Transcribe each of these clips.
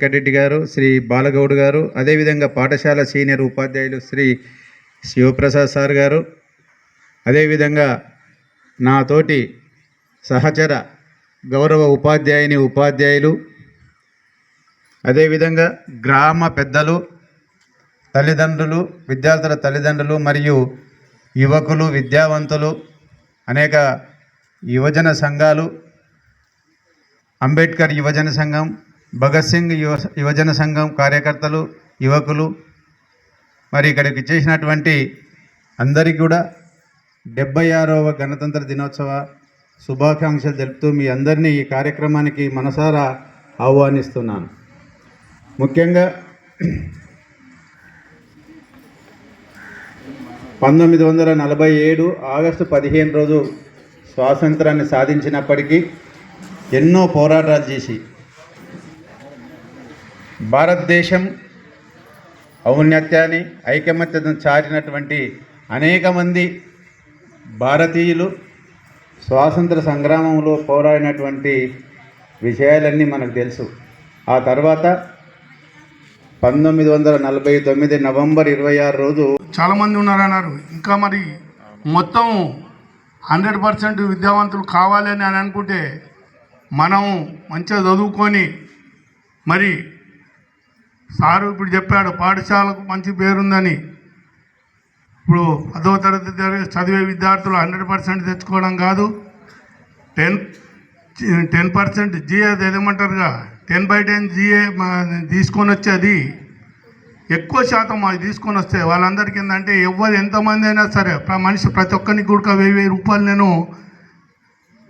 వెంకటరెడ్డి గారు శ్రీ బాలగౌడ్ గారు అదేవిధంగా పాఠశాల సీనియర్ ఉపాధ్యాయులు శ్రీ శివప్రసాద్ సార్ గారు అదేవిధంగా నాతోటి సహచర గౌరవ ఉపాధ్యాయుని ఉపాధ్యాయులు అదేవిధంగా గ్రామ పెద్దలు తల్లిదండ్రులు విద్యార్థుల తల్లిదండ్రులు మరియు యువకులు విద్యావంతులు అనేక యువజన సంఘాలు అంబేద్కర్ యువజన సంఘం భగత్ సింగ్ యువ యువజన సంఘం కార్యకర్తలు యువకులు మరి ఇక్కడికి చేసినటువంటి అందరికీ కూడా డెబ్బై ఆరవ గణతంత్ర దినోత్సవ శుభాకాంక్షలు తెలుపుతూ మీ అందరినీ ఈ కార్యక్రమానికి మనసారా ఆహ్వానిస్తున్నాను. ముఖ్యంగా పంతొమ్మిది వందల నలభై ఏడు ఆగస్టు పదిహేను రోజు స్వాతంత్రాన్ని సాధించినప్పటికీ ఎన్నో పోరాటాలు చేసి భారతదేశం ఔన్నత్యాన్ని ఐకమత్యతను చారినటువంటి అనేక మంది భారతీయులు స్వాతంత్ర సంగ్రామంలో పోరాడినటువంటి విషయాలన్నీ మనకు తెలుసు. ఆ తర్వాత పంతొమ్మిది వందల నలభై తొమ్మిది నవంబర్ ఇరవై ఆరు రోజు చాలామంది ఉన్నారన్నారు. ఇంకా మరి మొత్తం హండ్రెడ్ పర్సెంట్ విద్యావంతులు కావాలని అని అనుకుంటే మనం మంచిగా చదువుకొని మరి సారు ఇప్పుడు చెప్పాడు పాఠశాలకు మంచి పేరుందని. ఇప్పుడు పదో తరగతి చదివే- విద్యార్థులు హండ్రెడ్ పర్సెంట్ తెచ్చుకోవడం కాదు. టెన్ టెన్ పర్సెంట్ జిఏ ఏదేమంటారుగా టెన్ బై టెన్ జిఏ తీసుకొని వచ్చేది. ఎక్కువ శాతం అది తీసుకొని వస్తే వాళ్ళందరికీ ఏంటంటే ఎవరు ఎంతమంది అయినా సరే ప్ర- మనిషి ప్రతి ఒక్కరికి కూడా వెయ్యి వెయ్యి రూపాయలు నేను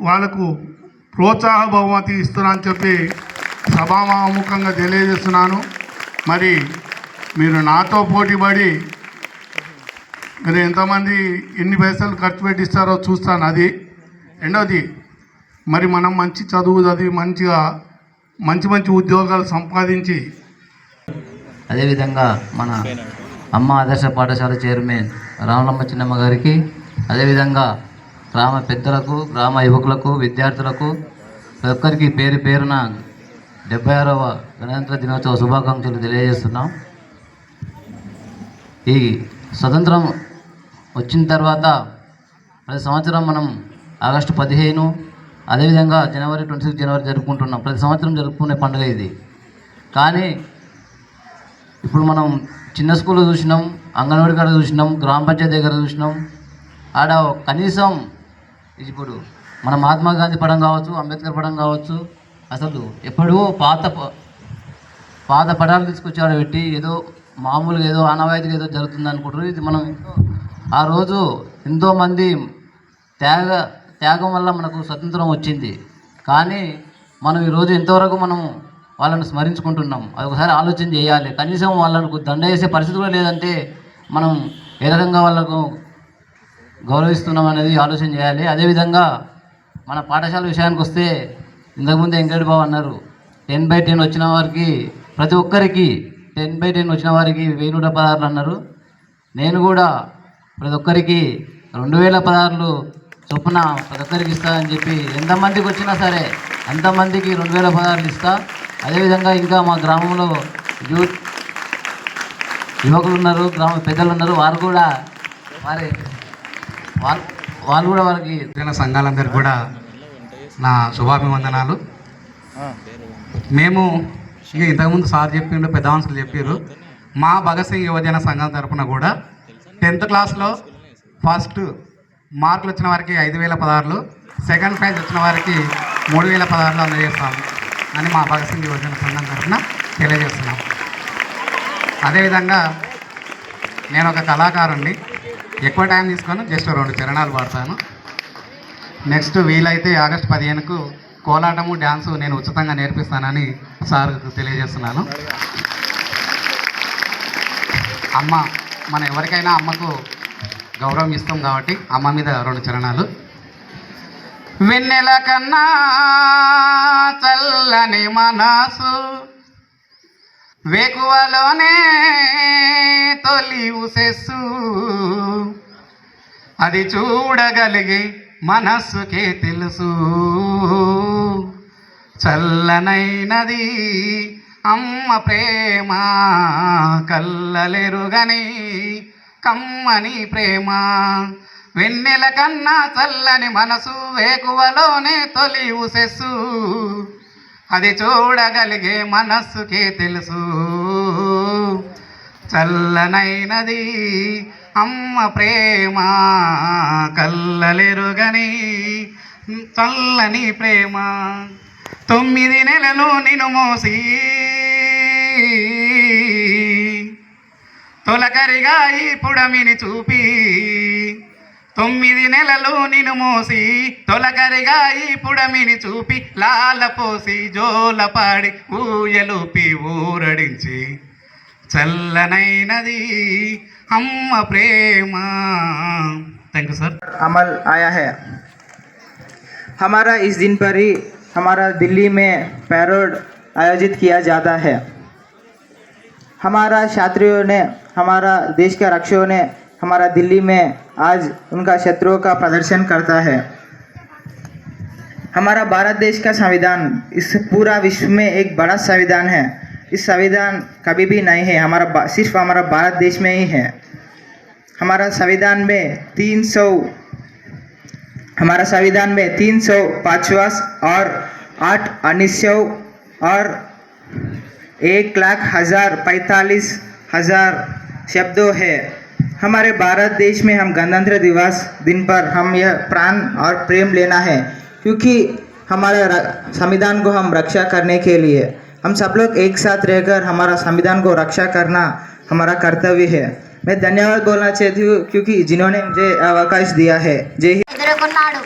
వాళ్ళకు ప్రోత్సాహ బహుమతి ఇస్తున్నా అని చెప్పి సభాముఖంగా తెలియజేస్తున్నాను. మరి మీరు నాతో పోటీపడి మీరు ఎంతమంది ఎన్ని పైసలు ఖర్చు పెట్టిస్తారో చూస్తాను. అది రెండవది మరి మనం మంచి చదువు చదివి మంచిగా మంచి మంచి ఉద్యోగాలు సంపాదించి అదేవిధంగా మన అమ్మ ఆదర్శ పాఠశాల చైర్మన్ రామలమ్మ చిన్నమ్మ గారికి అదేవిధంగా గ్రామ పెద్దలకు గ్రామ యువకులకు విద్యార్థులకు ప్రతి ఒక్కరికి పేరు పేరున డెబ్బై ఆరవ గణతంత్ర దినోత్సవ శుభాకాంక్షలు తెలియజేస్తున్నాం. ఈ స్వతంత్రం వచ్చిన తర్వాత ప్రతి సంవత్సరం మనం ఆగస్టు పదిహేను అదేవిధంగా జనవరి ట్వంటీ సిక్స్ జనవరి జరుపుకుంటున్నాం. ప్రతి సంవత్సరం జరుపుకునే పండుగ ఇది. కానీ ఇప్పుడు మనం చిన్న స్కూల్లో చూసినాం అంగన్వాడి కాడ చూసినాం గ్రామ పంచాయతీ దగ్గర చూసినాం. ఆడ కనీసం ఇప్పుడు మన మహాత్మా గాంధీ పడం కావచ్చు అంబేద్కర్ పడం కావచ్చు అసలు ఎప్పుడో పాత ప- పాత పటాలు తీసుకొచ్చాడు పెట్టి ఏదో మామూలుగా ఏదో ఆనవాయితీగా ఏదో జరుగుతుంది అనుకుంటారు. ఇది మనం ఆ రోజు ఎంతోమంది త్యాగ త్యాగం వల్ల మనకు స్వతంత్రం వచ్చింది. కానీ మనం ఈరోజు ఎంతవరకు మనం వాళ్ళని స్మరించుకుంటున్నాం? అది ఒకసారి ఆలోచన చేయాలి. కనీసం వాళ్ళకు దండ వేసే పరిస్థితి కూడా లేదంటే మనం ఏ రకంగా వాళ్ళకు గౌరవిస్తున్నాం అనేది ఆలోచన చేయాలి. అదేవిధంగా మన పాఠశాల విషయానికి వస్తే ఇంతకుముందు వెంకట బాబు అన్నారు టెన్ బై టెన్ వచ్చిన వారికి ప్రతి ఒక్కరికి టెన్ బై టెన్ వచ్చిన వారికి వెయ్యి నూట పదహారులు అన్నారు. నేను కూడా ప్రతి ఒక్కరికి రెండు వేల పదహారులు చొప్పున ప్రతి ఒక్కరికి ఇస్తా అని చెప్పి ఎంతమందికి వచ్చినా సరే అంతమందికి రెండు వేల పదహారులు ఇస్తా. అదేవిధంగా ఇంకా మా గ్రామంలో యూత్ యువకులు ఉన్నారు గ్రామ పెద్దలు ఉన్నారు. వారు కూడా వారి వాళ్ళు వాళ్ళు కూడా వారికి జన కూడా నా శుభాభివందనాలు. మేము ఇక ఇంతకుముందు సార్ చెప్పిండు పెద్ద మనుషులు చెప్పారు మా భగత్ సింగ్ యువజన సంఘం తరపున కూడా టెన్త్ క్లాస్లో ఫస్ట్ మార్కులు వచ్చిన వారికి ఐదు వేల పదహారులు సెకండ్ ప్రైజ్ వచ్చిన వారికి మూడు వేల పదహారులు అందజేస్తాం అని మా భగత్ సింగ్ యువజన సంఘం తరపున తెలియజేస్తున్నాం. అదేవిధంగా నేను ఒక కళాకారుణ్ణి ఎక్కువ టైం తీసుకొని జస్ట్ రెండు చరణాలు పాడతాను. నెక్స్ట్ వీలైతే ఆగస్ట్ పదిహేనుకు కోలాటము డ్యాన్సు నేను ఉచితంగా నేర్పిస్తానని సార్ తెలియజేస్తున్నాను. అమ్మ మన ఎవరికైనా అమ్మకు గౌరవం ఇస్తాం కాబట్టి అమ్మ మీద రెండు చరణాలు. వెన్నెల కన్నా చల్లని మనసు వేకువలోనే తొలి ఉసెస్సు అది చూడగలిగే మనస్సుకే తెలుసు. చల్లనైనది అమ్మ ప్రేమ కల్లలెరుగని కమ్మని ప్రేమ. వెన్నెల కన్నా చల్లని మనసు వేకువలోనే తొలి ఉసెస్సు. అది చూడగలిగే మనస్సుకే తెలుసు. చల్లనైనది అమ్మ ప్రేమ కల్లలెరుగని చల్లని ప్రేమ తొమ్మిది నెలలు నిన్ను మోసి. తొలకరిగా ఈ పుడమిని చూపి తొమ్మిది నెలలు నిన్ను మోసి. తొలకరిగా ఈ పుడమిని చూపి లాలపోసి జోలపాడి ఊయలుపి ఊరడించి చల్లనైనది అమ్మ ప్రేమ. थैंक यू सर अमल आया है। हमारा इस दिन पर ही हमारा दिल्ली में पैरोड आयोजित किया जाता है। हमारा छात्रियों ने, हमारा देश के रक्षकों ने, हमारा दिल्ली में आज उनका शत्रुओं का प्रदर्शन करता है। हमारा भारत देश का संविधान, इस पूरा विश्व में एक बड़ा संविधान है। इस संविधान कभी भी नहीं है। हमारा सिर्फ़ हमारा भारत देश में ही है। हमारा संविधान में तीन सौ, हमारा संविधान में तीन सौ पाँचवास और आठ अनुच्छेद और एक लाख हज़ार पैंतालीस हज़ार शब्दों है। हमारे भारत देश में हम गणतंत्र दिवस दिन पर हम यह प्राण और प्रेम लेना है, क्योंकि हमारे संविधान को हम रक्षा करने के लिए, हम सब लोग एक साथ रहकर हमारा संविधान को रक्षा करना हमारा कर्तव्य है। मैं धन्यवाद बोलना चाहती हूँ क्योंकि जिन्होंने मुझे अवकाश दिया है जय हिंद ఎదుర్కొన్నాడు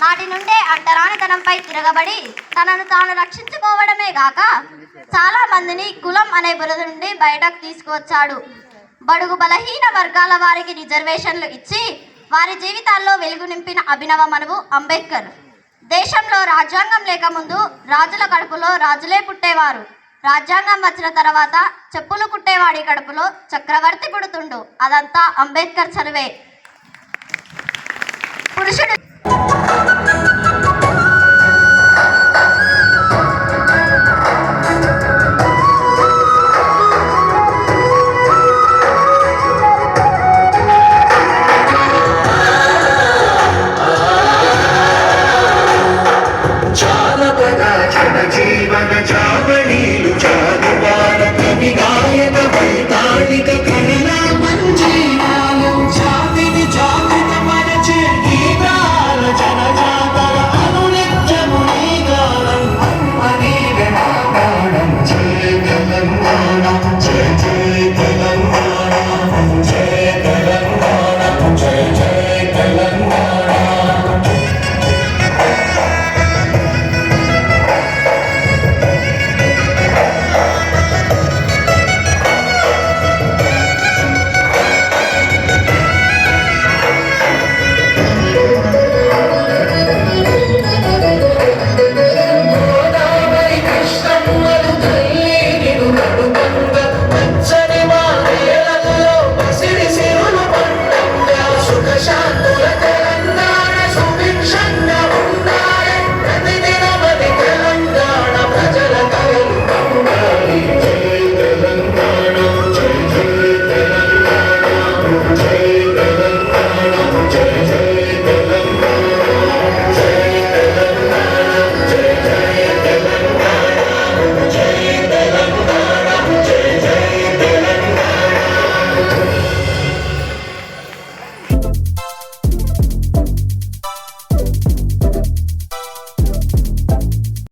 నాటి నుండే అంటరానితనంపై తిరగబడి తనను తాను రక్షించుకోవడమే గాక చాలా మందిని కులం అనే బురద నుండి బయటకు తీసుకువచ్చాడు బడుగు బలహీన వర్గాల వారికి రిజర్వేషన్లు ఇచ్చి వారి జీవితాల్లో వెలుగు నింపిన అభినవ మనువు అంబేద్కర్ దేశంలో రాజ్యాంగం లేకముందు రాజుల కడుపులో రాజులే పుట్టేవారు రాజ్యాంగం వచ్చిన తర్వాత చెప్పులు కుట్టేవాడి కడుపులో చక్రవర్తి పుడుతుండు. అదంతా అంబేద్కర్ చదివే. పురుషుడు